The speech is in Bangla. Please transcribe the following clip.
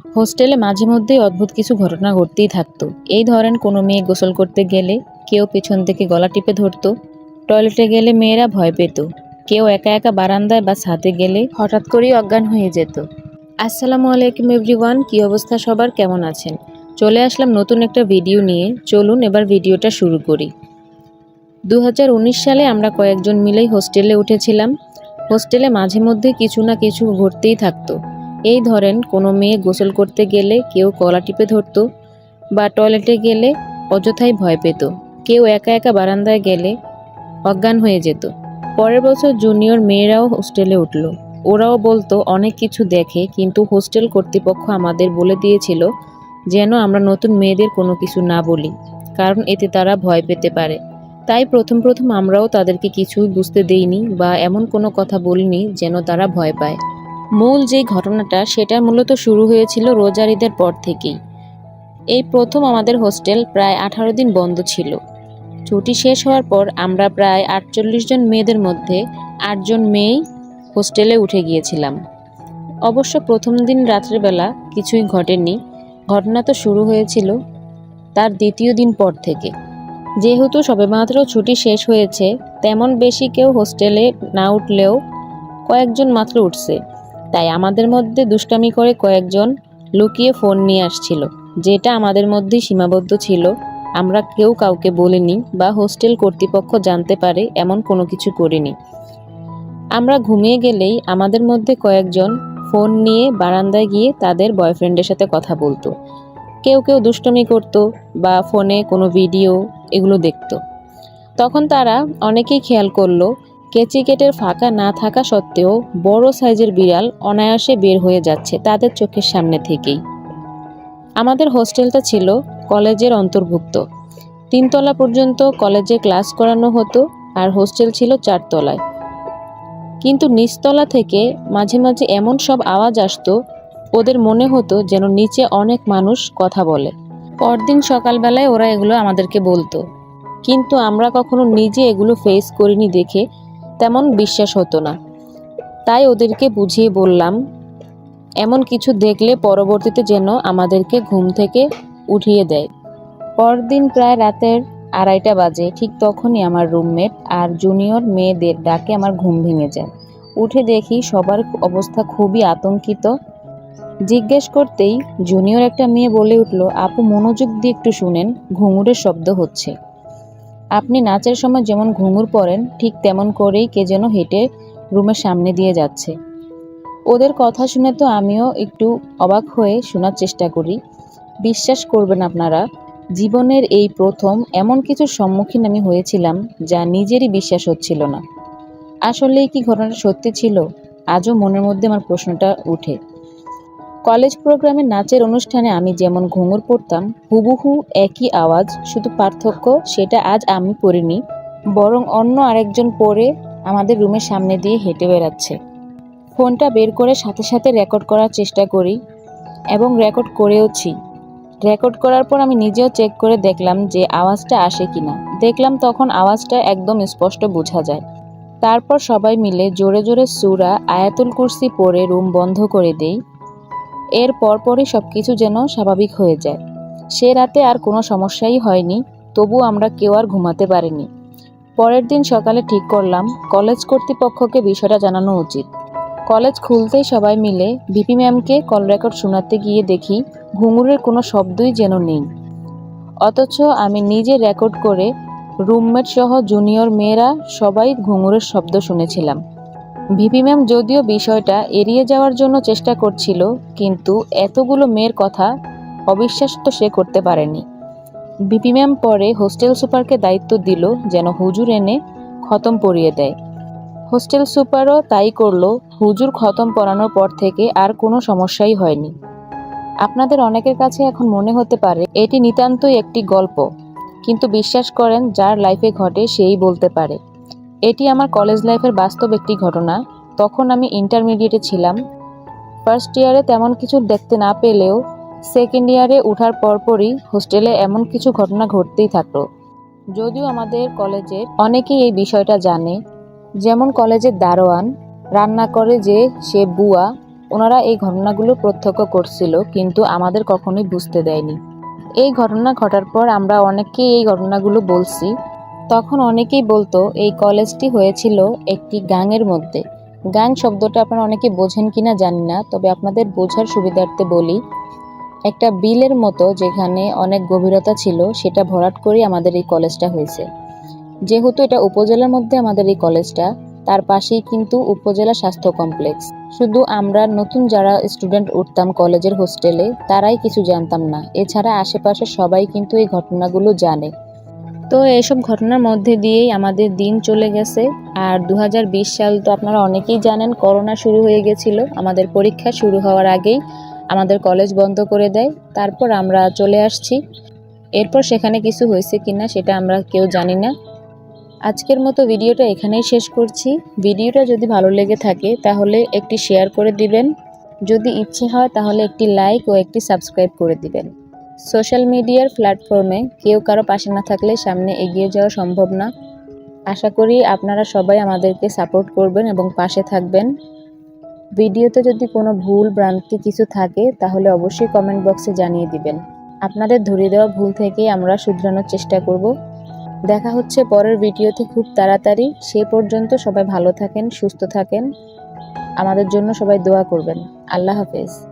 হোস্টেলে মাঝে মধ্যেই অদ্ভুত কিছু ঘটনা ঘটতেই থাকতো। এই ধরেন কোনো মেয়ে গোসল করতে গেলে কেউ পেছন থেকে গলা টিপে ধরতো। টয়লেটে গেলে মেয়েরা ভয় পেত। কেউ একা একা বারান্দায় বা ছাদে গেলে হঠাৎ করেই অজ্ঞান হয়ে যেত। আসসালামু আলাইকুম এভরিওয়ান, কী অবস্থা সবার? কেমন আছেন? চলে আসলাম নতুন একটা ভিডিও নিয়ে। চলুন এবার ভিডিওটা শুরু করি। দু হাজার উনিশ সালে আমরা কয়েকজন মিলেই হোস্টেলে উঠেছিলাম। হোস্টেলে মাঝে মধ্যে কিছু না কিছু ঘটতেই থাকতো। এই ধরেন কোনো মেয়ে গোসল করতে গেলে কেউ কলা টিপে ধরতো বা টয়লেটে গেলে অযথাই ভয় পেত। কেউ একা একা বারান্দায় গেলে অজ্ঞান হয়ে যেত। পরের বছর জুনিয়র মেয়েরাও হোস্টেলে উঠল। ওরাও বলতো, অনেক কিছু দেখে, কিন্তু হোস্টেল কর্তৃপক্ষ আমাদের বলে দিয়েছিল যেন আমরা নতুন মেয়েদের কোনো কিছু না বলি, কারণ এতে তারা ভয় পেতে পারে। তাই প্রথম প্রথম আমরাও তাদেরকে কিছুই বুঝতে দেইনি বা এমন কোনো কথা বলিনি যেন তারা ভয় পায়। মূল যেই ঘটনাটা, সেটা মূলত শুরু হয়েছিল রোজার ঈদের পর থেকেই। এই প্রথম আমাদের হোস্টেল প্রায় আঠারো দিন বন্ধ ছিল। ছুটি শেষ হওয়ার পর আমরা প্রায় আটচল্লিশ জন মেয়েদের মধ্যে আটজন মেয়েই হোস্টেলে উঠে গিয়েছিলাম। অবশ্য প্রথম দিন রাত্রেবেলা কিছুই ঘটেনি। ঘটনা তো শুরু হয়েছিল তার দ্বিতীয় দিন পর থেকে। যেহেতু সবেমাত্র ছুটি শেষ হয়েছে, তেমন বেশি কেউ হোস্টেলে না উঠলেও কয়েকজন মাত্র উঠছে। তাই আমাদের মধ্যে দুষ্টামি করে কয়েকজন লুকিয়ে ফোন নিয়ে আসছিল, যেটা আমাদের মধ্যেই সীমাবদ্ধ ছিল। আমরা কেউ কাউকে বলিনি বা হোস্টেল কর্তৃপক্ষ জানতে পারে এমন কোনো কিছু করিনি। আমরা ঘুমিয়ে গেলেই আমাদের মধ্যে কয়েকজন ফোন নিয়ে বারান্দায় গিয়ে তাদের বয়ফ্রেন্ডের সাথে কথা বলতো। কেউ কেউ দুষ্টমি করতো বা ফোনে কোনো ভিডিও এগুলো দেখত। তখন তারা অনেকেই খেয়াল করল কেচি গেটের ফাঁকা না থাকা সত্ত্বেও বড় সাইজের বিড়াল অনায়াসে বের হয়ে যাচ্ছে তাদের চোখের সামনে থেকেই। আমাদের হোস্টেলটা ছিল কলেজের অন্তর্ভুক্ত। তিনতলা পর্যন্ত কলেজে ক্লাস করানো হতো আর হোস্টেল ছিল চারতলায়। কিন্তু নিচতলা থেকে মাঝে মাঝে এমন সব আওয়াজ আসতো, ওদের মনে হতো যেন নিচে অনেক মানুষ কথা বলে। পরদিন সকালবেলায় ওরা এগুলো আমাদেরকে বলতো। কিন্তু আমরা কখনো নিজে এগুলো ফেস করিনি দেখে তেমন বিশ্বাস হতো না। তাই ওদেরকে বুঝিয়ে বললাম, এমন কিছু দেখলে পরবর্তীতে যেন আমাদেরকে ঘুম থেকে উঠিয়ে দেয়। পরদিন প্রায় রাতের আড়াইটা বাজে, ঠিক তখনই আমার রুমমেট আর জুনিয়র মেয়েদের ডাকে আমার ঘুম ভেঙে যায়। উঠে দেখি সবার অবস্থা খুবই আতঙ্কিত। জিজ্ঞেস করতেই জুনিয়র একটা মেয়ে বলে উঠল, আপু মনোযোগ দিয়ে একটু শুনেন, ঘুঙুরের শব্দ হচ্ছে। আপনি নাচের সময় যেমন ঘুঙুর পরেন, ঠিক তেমন করেই কে যেন হেঁটে রুমের সামনে দিয়ে যাচ্ছে। ওদের কথা শুনে তো আমিও একটু অবাক হয়ে শোনার চেষ্টা করি। বিশ্বাস করবেন আপনারা, জীবনের এই প্রথম এমন কিছুর সম্মুখীন আমি হয়েছিলাম যা নিজেরই বিশ্বাস হচ্ছিল না। আসলেই কি ঘটনাটা সত্যি ছিল? আজও মনের মধ্যে আমার প্রশ্নটা উঠে। কলেজ প্রোগ্রামে নাচের অনুষ্ঠানে আমি যেমন ঘুঙুর পড়তাম, হুবহু একই আওয়াজ, শুধু পার্থক্য সেটা আজ আমি পড়িনি, বরং অন্য আরেকজন পড়ে আমাদের রুমের সামনে দিয়ে হেঁটে বেড়াচ্ছে। ফোনটা বের করে সাথে সাথে রেকর্ড করার চেষ্টা করি এবং রেকর্ড করেওছি। রেকর্ড করার পর আমি নিজেও চেক করে দেখলাম যে আওয়াজটা আসে কিনা। দেখলাম তখন আওয়াজটা একদম স্পষ্ট বোঝা যায়। তারপর সবাই মিলে জোরে জোরে সুরা, আয়াতুল কুরসি পরে রুম বন্ধ করে দেই। এর পরপরই সব কিছু যেন স্বাভাবিক হয়ে যায়। সে রাতে আর কোনো সমস্যাই হয়নি, তবু আমরা কেউ আর ঘুমাতে পারিনি। পরের দিন সকালে ঠিক করলাম, কলেজ কর্তৃপক্ষকে বিষয়টা জানানো উচিত। কলেজ খুলতেই সবাই মিলে ভিপি ম্যামকে কল রেকর্ড শোনাতে গিয়ে দেখি ঘুঙুরের কোনো শব্দই যেন নেই। অথচ আমি নিজে রেকর্ড করে রুমমেট সহ জুনিয়র মেয়েরা সবাই ঘুঙুরের শব্দ শুনেছিলাম। ভিপি ম্যাম যদিও বিষয়টা এড়িয়ে যাওয়ার জন্য চেষ্টা করছিল, কিন্তু এতগুলো মেয়ের কথা অবিশ্বাস তো সে করতে পারেনি। ভিপি ম্যাম পরে হোস্টেল সুপারকে দায়িত্ব দিল যেন হুজুর এনে খতম পড়িয়ে দেয়। হোস্টেল সুপারও তাই করল, হুজুর খতম পড়ানোর পর থেকে আর কোনো সমস্যাই হয়নি। আপনাদের অনেকের কাছে এখন মনে হতে পারে এটি নিতান্তই একটি গল্প, কিন্তু বিশ্বাস করেন যার লাইফে ঘটে সেই বলতে পারে। এটি আমার কলেজ লাইফের বাস্তব একটি ঘটনা। তখন আমি ইন্টারমিডিয়েটে ছিলাম। ফার্স্ট ইয়ারে তেমন কিছু দেখতে না পেলেও সেকেন্ড ইয়ারে ওঠার পরপরই হোস্টেলে এমন কিছু ঘটনা ঘটতেই থাকল। যদিও আমাদের কলেজের অনেকেই এই বিষয়টা জানে, যেমন কলেজের দারোয়ান রান্না করে যে সে বুয়া, ওনারা এই ঘটনাগুলো প্রত্যক্ষ করছিল, কিন্তু আমাদের কখনোই বুঝতে দেয়নি। এই ঘটনা ঘটার পর আমরা অনেককেই এই ঘটনাগুলো বলছি তখন অনেকেই বলতো, এই কলেজটি হয়েছিল একটি গাঙের মধ্যে। গাং শব্দটা আপনারা অনেকে বোঝেন কিনা জানি না, তবে আপনাদের বোঝার সুবিধার্থে বলি। একটা বিলের মতো যেখানে অনেক গভীরতা ছিল, সেটা ভরাট করেই আমাদের এই কলেজটা হয়েছে। যেহেতু এটা উপজেলার মধ্যে আমাদের এই কলেজটা, তার পাশেই কিন্তু উপজেলা স্বাস্থ্য কমপ্লেক্স। শুধু আমরা নতুন যারা স্টুডেন্ট উঠতাম কলেজের হোস্টেলে, তারাই কিছু জানতাম না। এছাড়া আশেপাশে সবাই কিন্তু এই ঘটনাগুলো জানে। তো এসব ঘটনার মধ্যে দিয়েই আমাদের দিন চলে গেছে। আর দু হাজার বিশ সাল তো আপনারা অনেকেই জানেন, করোনা শুরু হয়ে গেছিল। আমাদের পরীক্ষা শুরু হওয়ার আগেই আমাদের কলেজ বন্ধ করে দেয়। তারপর আমরা চলে আসছি। এরপর সেখানে কিছু হয়েছে কিনা সেটা আমরা কেউ জানি না। আজকের মতো ভিডিওটা এখানেই শেষ করছি। ভিডিওটা যদি ভালো লেগে থাকে তাহলে একটি শেয়ার করে দিবেন। যদি ইচ্ছে হয় তাহলে একটি লাইক ও একটি সাবস্ক্রাইব করে দিবেন। সোশ্যাল মিডিয়ার প্ল্যাটফর্মে কেউ কারও পাশে না থাকলে সামনে এগিয়ে যাওয়া সম্ভব না। আশা করি আপনারা সবাই আমাদেরকে সাপোর্ট করবেন এবং পাশে থাকবেন। ভিডিওতে যদি কোনো ভুল, ভ্রান্তি কিছু থাকে, তাহলে অবশ্যই কমেন্ট বক্সে জানিয়ে দিবেন। আপনাদের ধরে দেওয়া ভুল থেকে আমরা শুধরানোর চেষ্টা করব। দেখা হচ্ছে পরের ভিডিওতে খুব তাড়াতাড়ি। সে পর্যন্ত সবাই ভালো থাকেন, সুস্থ থাকেন। আমাদের জন্য সবাই দোয়া করবেন। আল্লাহ হাফেজ।